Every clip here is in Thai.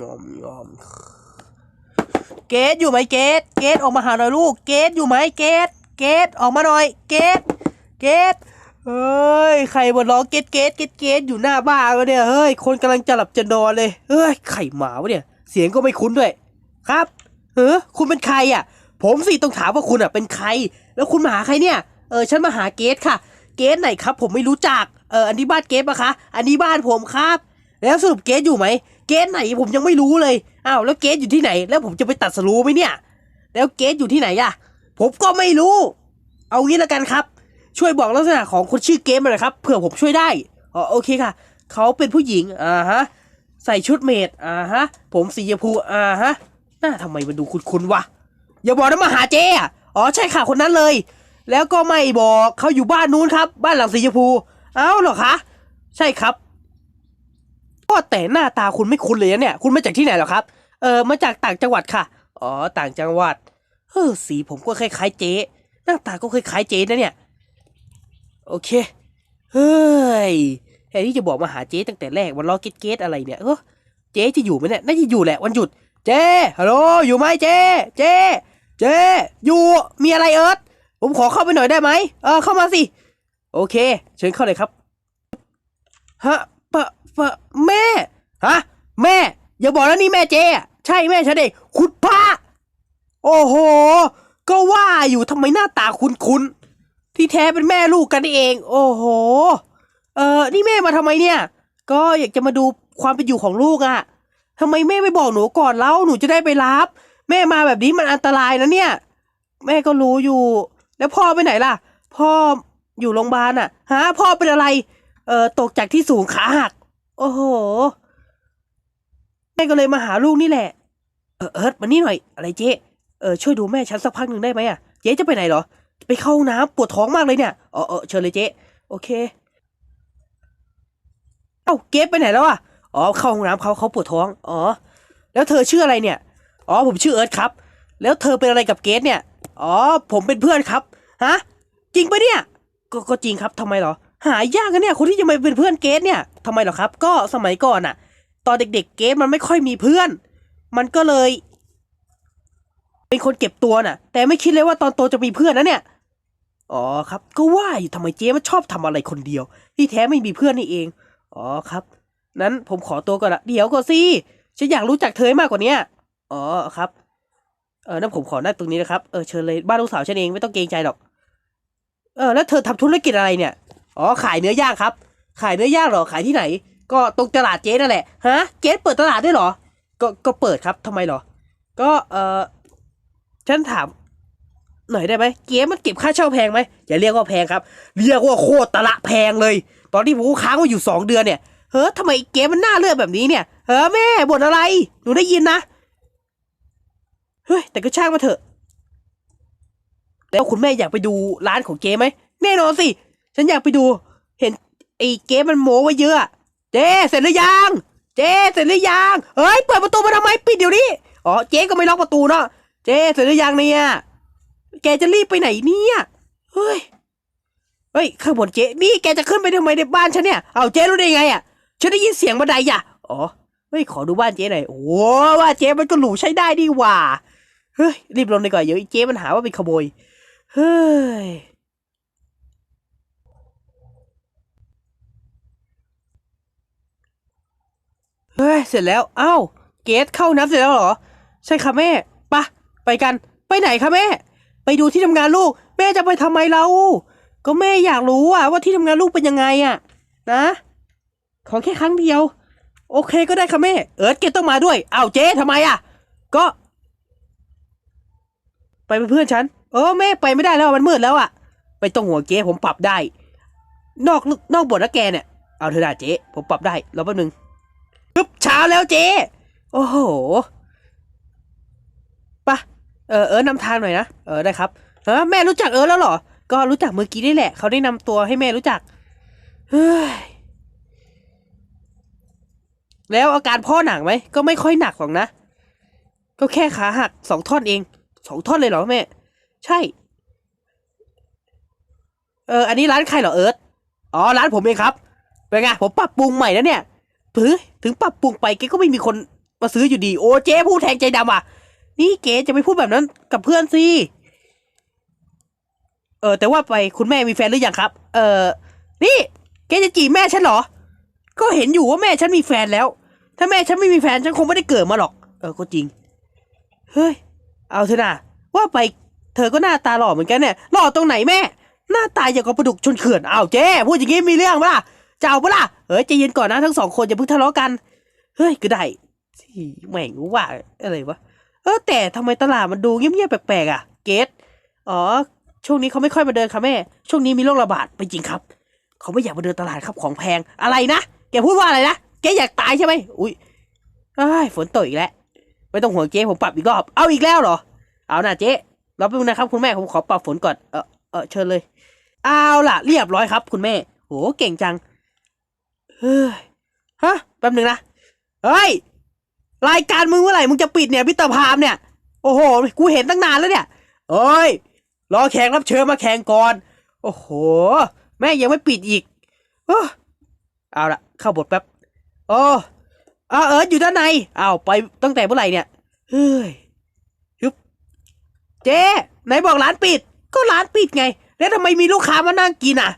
งอมงอมเกตอยู่ไหมเกตเกตออกมาหาหน่อยลูก เกตอยู่ไหมเกตเกตออกมาหน่อย เกตเกตเฮ้ยใครมาร้องเกตเกตเกตเกตอยู่หน้าบ้านวะเนี่ยเฮ้ยคนกำลังจะหลับจะนอนเลยเฮ้ยไข่หมาวะเนี่ย เสียงก็ไม่คุ้นด้วย ครับเออคุณเป็นใครอะ ผมสิต้องถามว่าคุณอะเป็นใคร แล้วคุณมาหาใครเนี่ยเออฉันมาหาเกตค่ะ เกตไหนครับ ผมไม่รู้จักเอออันนี้บ้านเกตปะคะ อันนี้บ้านผมครับ แล้วสรุปเกตอยู่ไหม เกตไหนผมยังไม่รู้เลยอ้าวแล้วเกตอยู่ที่ไหน แล้วผมจะไปตัดสรู้ไหมเนี่ย แล้วเกตอยู่ที่ไหนอะผมก็ไม่รู้ เอางี้ละกันครับ ช่วยบอกลักษณะของคนชื่อเกมมาหน่อยครับเผื่อผมช่วยได้อ๋อโอเคค่ะ เขาเป็นผู้หญิงอ่าฮะใส่ชุดเมดอ่าฮะ ผมสีชมพูอ่าฮะหน้าทำไมมันดูคุ้นๆวะอย่าบอกนะมาหาเจ๊อะอ๋อใช่ค่ะคนนั้นเลย แล้วก็ไม่บอกเขาอยู่บ้านนู้นครับ บ้านหลังสีชมพู เอ้าเหรอคะ ใช่ครับ ก็แต่หน้าตาคุณไม่คุ้นเลยนะเนี่ย คุณมาจากที่ไหนเหรอครับ เออมาจากต่างจังหวัดค่ะ อ๋อ ต่างจังหวัด เออสีผมก็คล้ายๆเจ๊หน้าตาก็คล้ายๆเจ๊นะเนี่ย โอเค เฮ้ยแทนที่จะบอกมาหาเจ๊ตั้งแต่แรกวันล้อเกตเกตอะไรเนี่ย เออเจ๊จะอยู่ไหมเนี่ย น่าจะอยู่แหละวันหยุด เจ๊ฮัลโหล อยู่ไหมเจ๊ เจ๊ เจ๊ อยู่ มีอะไรเอิร์ธผมขอเข้าไปหน่อยได้ไหมเออ เข้ามาสิ โอเค เชิญเข้าเลยครับ ฮะปะปะ แม่ ฮะ แม่ อย่าบอกนะนี่แม่เจ๊อะใช่แม่ฉันเองคุณพระโอ้โห ก็ว่าอยู่ทำไมหน้าตาคุ้นๆที่แท้เป็นแม่ลูกกันนี่เอง โอ้โห เออนี่แม่มาทำไมเนี่ย ก็อยากจะมาดูความเป็นอยู่ของลูกอะทำไมแม่ไม่บอกหนูก่อนเล่าหนูจะได้ไปรับ แม่มาแบบนี้มันอันตรายนะเนี่ย แม่ก็รู้อยู่ แล้วพ่อไปไหนล่ะ พ่ออยู่โรงพยาบาลอะฮะ พ่อเป็นอะไร เออตกจากที่สูงขาหัก โอ้โหแม่ก็เลยมาหาลูกนี่แหละ เออเอิร์ธมานี่หน่อย อะไรเจ๊เออช่วยดูแม่ฉันสักพักหนึ่งได้ไหมอะเจ๊จะไปไหนเหรอ ไปเข้าห้องน้ำปวดท้องมากเลยเนี่ยอ๋อเออเชิญเลยเจ๊โอเค เอ้าเก๊ไปไหนแล้วอะอ๋อเข้าห้องน้ำเขาเขาปวดท้องอ๋อแล้วเธอชื่ออะไรเนี่ยอ๋อผมชื่อเอิร์ธครับ แล้วเธอเป็นอะไรกับเกสเนี่ยอ๋อผมเป็นเพื่อนครับฮะจริงปะเนี่ยก็จริงครับทำไมเหรอ หายากนะเนี่ยคนที่จะมาเป็นเพื่อนเกสเนี่ย ทำไมหรอครับ ก็สมัยก่อนอะตอนเด็กๆเกสมันไม่ค่อยมีเพื่อน มันก็เลย เป็นคนเก็บตัวน่ะ แต่ไม่คิดเลยว่าตอนโตจะมีเพื่อนนะเนี่ยอ๋อครับ ก็ว่าอยู่ทำไมเจ๊มันชอบทำอะไรคนเดียว ที่แท้ไม่มีเพื่อนนี่เองอ๋อครับ นั้นผมขอตัวก่อนละเดี๋ยวก่อนสิฉันอยากรู้จักเธอให้มากกว่านี้อ๋อครับ เออนั้นผมขอนั่งตรงนี้นะครับ เออเชิญเลยบ้านลูกสาวฉันเองไม่ต้องเกรงใจหรอก เออแล้วเธอทำธุรกิจอะไรเนี่ย อ๋อขายเนื้อย่างครับ ขายเนื้อย่างหรอขายที่ไหน ก็ตรงตลาดเจ๊นั่นแหละฮะเจ๊เปิดตลาดด้วยหรอ ก็ก็เปิดครับทำไมหรอ ก็เออฉันถาม หน่อยได้ไหมเก๊มันเก็บค่าเช่าแพงไหมอย่าเรียกว่าแพงครับ เรียกว่าโคตรตละแพงเลย ตอนที่ผมค้างไว้อยู่สองเดือนเนี่ยเฮ้ยทำไมเก๊มันหน่าเลือกแบบนี้เนี่ยเฮ้ยแม่บ่นอะไร หนูได้ยินนะ เฮ้ย แต่ก็ช่างมาเถอะแล้วคุณแม่อยากไปดูร้านของเก๊ไหม แน่นอนสิ ฉันอยากไปดู เห็น ไอ้เก๊มันโม้ไว้เยอะ เจ๊เสร็จหรือยัง เจ๊เสร็จหรือยัง เฮ้ยเปิดประตูมาทำไมปิดเดี๋ยวนี้ อ๋อเจ๊ก็ไม่ล็อกประตูเนาะ เจ๊เสร็จหรือยังเนี่ย แกจะรีบไปไหนเนี่ย เฮ้ย เฮ้ยข้างบนเจ๊นี่แกจะขึ้นไปทำไมในบ้านฉันเนี่ย เอาเจ๊รู้ได้ไงอะ ฉันได้ยินเสียงบันไดอะ อ๋อ เฮ้ยขอดูบ้านเจ๊หน่อย โอ้ว่าเจ๊มันก็หรูใช้ได้ดีว่า เฮ้ยรีบลงดีกว่าเดี๋ยวไอ้เจ๊มันหาว่าเป็นขโมย เฮ้ย เสร็จแล้วเอ้าเกสเข้าน้ำเสร็จแล้วเหรอ ใช่ค่ะแม่ปะไปกัน ไปไหนคะแม่ ไปดูที่ทำงานลูก แม่จะไปทำไมเรา ก็แม่อยากรู้อะว่าที่ทำงานลูกเป็นยังไงอะนะ ขอแค่ครั้งเดียว โอเคก็ได้ค่ะแม่ เอิร์ธเกตต้องมาด้วยอ้าวเจ๊ทำไมอะก็ ไปเป็นเพื่อนฉันเออแม่ไปไม่ได้แล้วมันมืดแล้วอะไปต้องหัวเจ๊ผมปรับได้ นอกนอกบทนะแกเนี่ยเอาเถอะนะเจ๊ผมปรับได้รอแป๊บนึง ปึ๊บเช้าแล้วเจ๊โอ้โหปะเออเออนำทางหน่อยนะ เออได้ครับเออแม่รู้จักเออแล้วเหรอ ก็รู้จักเมื่อกี้นี่แหละ เขาได้นำตัวให้แม่รู้จัก เฮ้ย แล้วอาการพ่อหนักไหม ก็ไม่ค่อยหนักหรอกนะ ก็แค่ขาหักสองท่อนเอง สองท่อนเลยเหรอแม่ ใช่ เออ อันนี้ร้านใครเหรอเอิร์ธอ๋อ ร้านผมเองครับ เป็นไง ผมปรับปรุงใหม่แล้วเนี่ย ถึงถึงปรับปรุงไปแกก็ไม่มีคนมาซื้ออยู่ดี โอ้เจ๊พูดแทงใจดำอะ นี่เก๋จะไปพูดแบบนั้นกับเพื่อนสิ เออ แต่ว่าไปคุณแม่มีแฟนหรือยังครับ เออ นี่เก๋จะจีบแม่ฉันเหรอ ก็เห็นอยู่ว่าแม่ฉันมีแฟนแล้ว ถ้าแม่ฉันไม่มีแฟนฉันคงไม่ได้เกิดมาหรอก เออ ก็จริง เฮ้ย เอาเถอะนะว่าไปเธอก็หน้าตาหล่อเหมือนกันเนี่ย หล่อตรงไหนแม่ หน้าตาอย่างกับปลาดุกชนเขื่อน อ้าวเจ๊พูดอย่างงี้มีเรื่องปะล่ะ จะเอาปล่ะเฮ้ยใจเย็นก่อนนะทั้งสองคนอย่าเพิ่งทะเลาะกัน เฮ้ยก็ได้ที่แม่งว่าอะไรวะ เออแต่ทำไมตลาดมันดูเงียบๆแปลกๆอะ เกตอ๋อ ช่วงนี้เขาไม่ค่อยมาเดินค่ะแม่ ช่วงนี้มีโรคระบาดไปจริงครับ เขาไม่อยากมาเดินตลาดครับของแพง อะไรนะ แกพูดว่าอะไรนะ แกอยากตายใช่ไหมอุ้ยเอ้ฝนตกอีกแล้ว ไม่ต้องห่วงเจ๊ผมปรับอีกรอบ เอาอีกแล้วเหรอ เอาหน่ะเจ๊รอแป๊บนึงนะครับคุณแม่ผมขอปรับฝนก่อน เออเออเชิญเลย เอาล่ะ เรียบร้อยครับ คุณแม่ โหเก่งจัง เฮ้ยฮะแป๊บหนึ่งนะเฮ้ยรายการมึงเมื่อไหร่มึงจะปิดเนี่ยพิตรพามเนี่ย โอ้โหกูเห็นตั้งนานแล้วเนี่ยเอ้ยรอแขกรับเชิญมาแข่งก่อน โอ้โห แม่ยังไม่ปิดอีกเอ้อเอาละเข้าบทแป๊บโอ้อาเอิร์ธอยู่ด้านในเอาไปตั้งแต่เมื่อไหร่เนี่ยเฮ้ยฮึบเจ๊ไหนบอกร้านปิด ก็ร้านปิดไง แล้วทำไมมีลูกค้ามานั่งกินอะ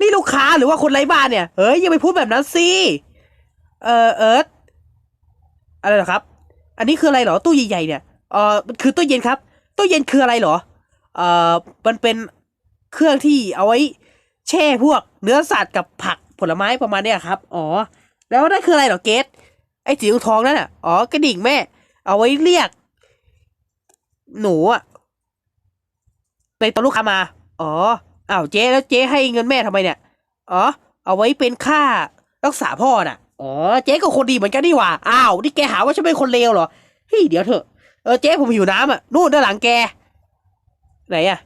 นี่ลูกค้าหรือว่าคนไร้บ้านเนี่ย เฮ้ยอย่าไปพูดแบบนั้นสิ เออเอิร์ธอะไรเหรอครับ อันนี้คืออะไรเหรอตู้ใหญ่ๆเนี่ย เออมันคือตู้เย็นครับ ตู้เย็นคืออะไรเหรอ เออมันเป็นเครื่องที่เอาไว้แช่พวกเนื้อสัตว์กับผักผลไม้ประมาณเนี้ยครับ อ๋อ แล้วนั่นคืออะไรเหรอเกตไอ้สีทองนั่นอะ อ๋อกระดิ่งแม่ เอาไว้เรียก หนูอะในตอนลูกค้ามา อ๋อ อ้าวเจ๊แล้วเจ๊ให้เงินแม่ทำไมเนี่ยอ๋อเอาไว้เป็นค่ารักษาพ่อน่ะอ๋อเจ๊ก็คนดีเหมือนกันนี่หว่าอ้าวนี่แกหาว่าฉันเป็นคนเลวเหรอเฮ้ยเดี๋ยวเถอะเออเจ๊ผมหิวน้ำอะนู่นด้านหลังแก ไหนอะ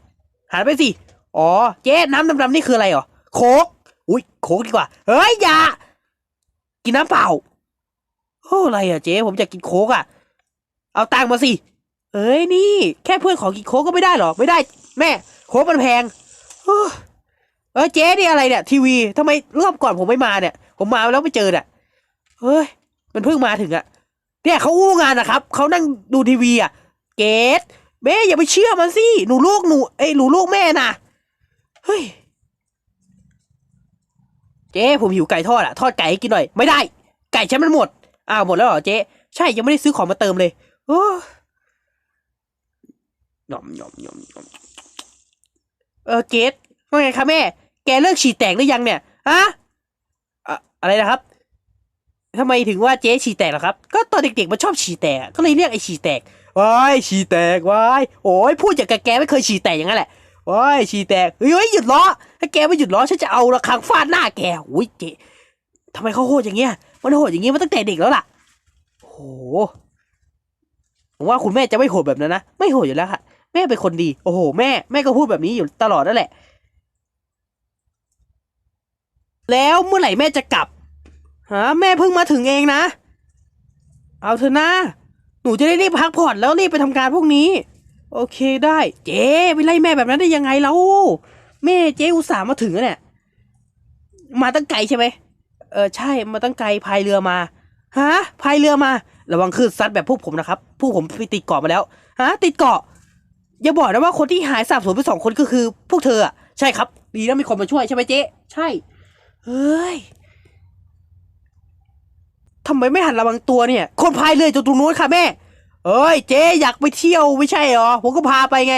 หันไปสิอ๋อเจ๊น้ำดำๆนี่คืออะไรเหรอโคกอุ้ยโคกดีกว่าเฮ้ยอย่ากินน้ำเปล่าโอ้อะไรอะเจ๊ผมจะกินโคกอะ เอาตังมาสิ เอ้ยนี่ แค่เพื่อนขอกินโคกก็ไม่ได้หรอ ไม่ได้ แม่ โคกมันแพง เออเจ๊นี่อะไรเนี่ยทีวีทำไมรอบก่อนผมไม่มาเนี่ย ผมมาแล้วไม่เจอเนี่ยเฮ้ย มันเพิ่งมาถึงอะเนี่ยเขาอู้งานนะครับเขานั่งดูทีวีอะเกตแม่อย่าไปเชื่อมันสิหนูลูกหนูเอ้หนูลูกแม่นะเฮ้ยเจ๊ผมหิวไก่ทอดอะทอดไก่ให้กินหน่อย ไม่ได้ ไก่ฉันมันหมดอ้าวหมดแล้วเหรอเจ๊ใช่ยังไม่ได้ซื้อของมาเติมเลยโอ้ยอมยอมยอมยอม เออเกตว่าไงคะแม่ แกเลิกฉี่แตกหรือยังเนี่ยฮะอะอะไรนะครับทำไมถึงว่าเจ๊ฉี่แตกล่ะครับ ก็ตอนเด็กๆมันชอบฉี่แตก ก็เลยเรียกไอ้ฉี่แตกว้ายฉี่แตกว้ายโอ้ยพูดอย่างกับแกไม่เคยฉี่แตกอย่างนั้นแหละว้ายฉี่แตกเฮ้ยหยุดล้อถ้าแกไม่หยุดล้อฉันจะเอาระฆังฟาดหน้าแกอุ้ยเจ๊ทำไมเขาโหดอย่างเงี้ยมันโหดอย่างเงี้ยมาตั้งแต่เด็กแล้วล่ะโอ้โหผมว่าคุณแม่จะไม่โหดแบบนั้นนะ ไม่โหดอยู่แล้วค่ะ แม่เป็นคนดี โอ้โห แม่ แม่ก็พูดแบบนี้อยู่ตลอดนั่นแหละ แล้วเมื่อไหร่แม่จะกลับฮะแม่เพิ่งมาถึงเองนะ เอาเถอะนะ หนูจะได้รีบพักผ่อนแล้วรีบไปทำการพวกนี้ โอเคได้ เจ๊ไปไล่แม่แบบนั้นได้ยังไงแล้วแม่เจ๊อุตส่าห์มาถึงแล้วเนี่ย มาตั้งไกลใช่ไหมเออใช่มาตั้งไกลพายเรือมา ฮะพายเรือมา ระวังคลื่นซัดแบบพวกผมนะครับ พวกผมไปติดเกาะมาแล้ว ฮะ ติดเกาะ อย่าบอกนะว่าคนที่หายสาบสูญไปสองคนก็คือ พวกเธออะใช่ครับ ดีนะมีคนมาช่วยใช่ไหมเจ๊ใช่ เฮ้ยทำไมไม่หันระวังตัวเนี่ย คนพายเรืออยู่ตรงนู้นค่ะแม่ เอ้ย เจ๊อยากไปเที่ยวไม่ใช่หรอ ผมก็พาไปไง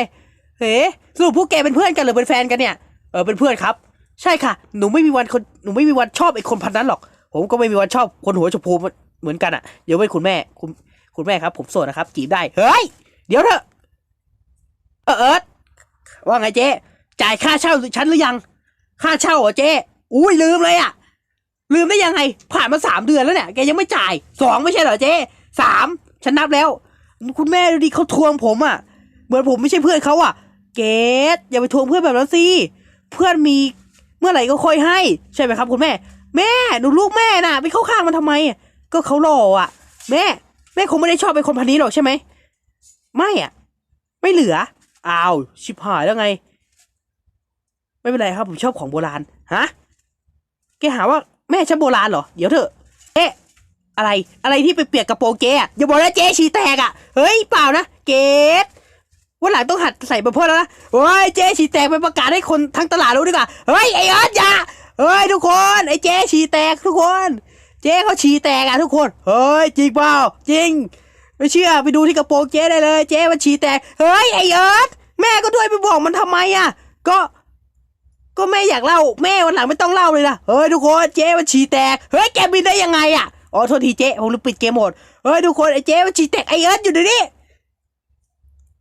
เฮ้สรุปพวกแกเป็นเพื่อนกันหรือเป็นแฟนกันเนี่ย เออเป็นเพื่อนครับ ใช่ค่ะ หนูไม่มีวันคนหนูไม่มีวันชอบไอ้คนพันนั้นหรอก ผมก็ไม่มีวันชอบคนหัวชมพูเหมือนกันอะ เดี๋ยวเป็นคุณแม่ คุณคุณแม่ครับ ผมโสดนะครับจีบได้ เฮ้ย เดี๋ยวเถอะ เออเอิร์ธว่าไงเจ๊จ่ายค่าเช่าฉันหรือยัง ค่าเช่าเหรอเจ๊อุ้ยลืมเลยอะ ลืมได้ยังไง ผ่านมาสามเดือนแล้วเนี่ยแกยังไม่จ่ายสองไม่ใช่เหรอเจ๊สามฉันนับแล้ว คุณแม่ดูดิเขาทวงผมอะ เหมือนผมไม่ใช่เพื่อนเขาอะ เกดอย่าไปทวงเพื่อนแบบนั้นสิเพื่อนมีเมื่อไหร่ก็ค่อยให้ ใช่ไหมครับ คุณแม่ แม่หนูลูกแม่น่ะไปเข้าข้างมันทำไม ก็เขาหล่ออะ แม่ แม่คงไม่ได้ชอบเป็นคนพันนี้หรอกใช่ไหมไม่อะ ไม่เหลือ อ้าว ชิบหายแล้วไง ไม่เป็นไรครับ ผมชอบของโบราณ ฮะ แกหาว่าแม่ฉันโบราณเหรอ เดี๋ยวเถอะ เอ๊ะ อะไร อะไรที่ไปเปียกกระโปรงเจ๊อะอย่าบอกนะเจ๊ฉีแตกอะเฮ้ย เปล่านะ เกดวันหลังต้องหัดใส่มาเพิ่มแล้วนะเฮ้ย เจ๊ฉีแตกไปประกาศให้คนทั้งตลาดรู้ดีกว่า เฮ้ย ไอ้เอิร์ธอย่าเฮ้ยทุกคน ไอ้เจ๊ฉีแตกทุกคน เจ๊เขาฉีแตกอะทุกคน เฮ้ย จริงเปล่า จริง ไม่เชื่อไปดูที่กระโปรงเจ๊ได้เลย เจ๊มันฉี่แตก เฮ้ยไอ้เอิร์ธแม่ก็ด้วยไปบอกมันทำไมอะ ก็ ก็แม่อยากเล่า แม่วันหลังไม่ต้องเล่าเลยนะเฮ้ยทุกคนเจ๊มันฉี่แตก เฮ้ยแกบินได้ยังไงอะ อ๋อโทษทีเจ๊ผมลืมปิดเกมหมด เฮ้ยทุกคนไอ้เจ๊มันฉี่แตกไอ้เอิร์ธอยู่เดี๋ยวนี้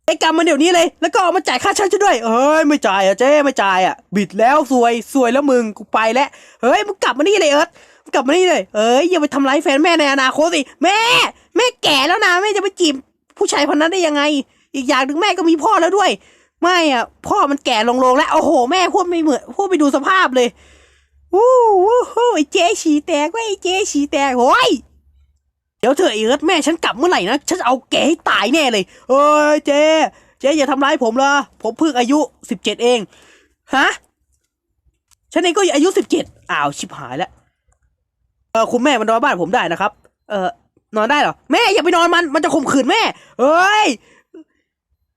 ไอ้กรรมมันเดี๋ยวนี้เลย แล้วก็เอามาจ่ายค่าเช่าฉันด้วย เฮ้ยไม่จ่ายอะเจ๊ไม่จ่ายอะ บิดแล้วซวยซวยแล้วมึงกูไปแล้ว เฮ้ยมึงกลับมานี่เลยเอิร์ธกลับมานี่เลยเอ้ยอย่าไปทำร้ายแฟนแม่ในอนาคตสิแม่ แม่แก่แล้วนะแม่จะไปจีบผู้ชายคนนั้นได้ยังไง อีกอย่างหนึ่งแม่ก็มีพ่อแล้วด้วย ไม่อะ พ่อมันแก่ลงๆแล้วโอ้โห แม่พูดไม่เหมือนพูดไปดูสภาพเลยวู้วู้ฮู้ไอ้เจ๊ฉีแตกเว้ไอ้เจ๊ฉีแตกโอ้ยเดี๋ยวเธอไอ้เอิร์ธแม่ฉันกลับเมื่อไหร่นะฉันจะเอาแกให้ตายแน่เลยเอ้ยเจ๊เจ๊อย่าทำร้ายผมลยผมเพิ่งอายุสิบเจ็ดเองฮะฉันเองก็อายุสิบเจ็ดอ้าวชิบหายแล้วเออคุณแม่มันนอนบ้านผมได้นะครับ เออ นอนได้เหรอ แม่อย่าไปนอนมัน มันจะข่มขืนแม่เอ้ย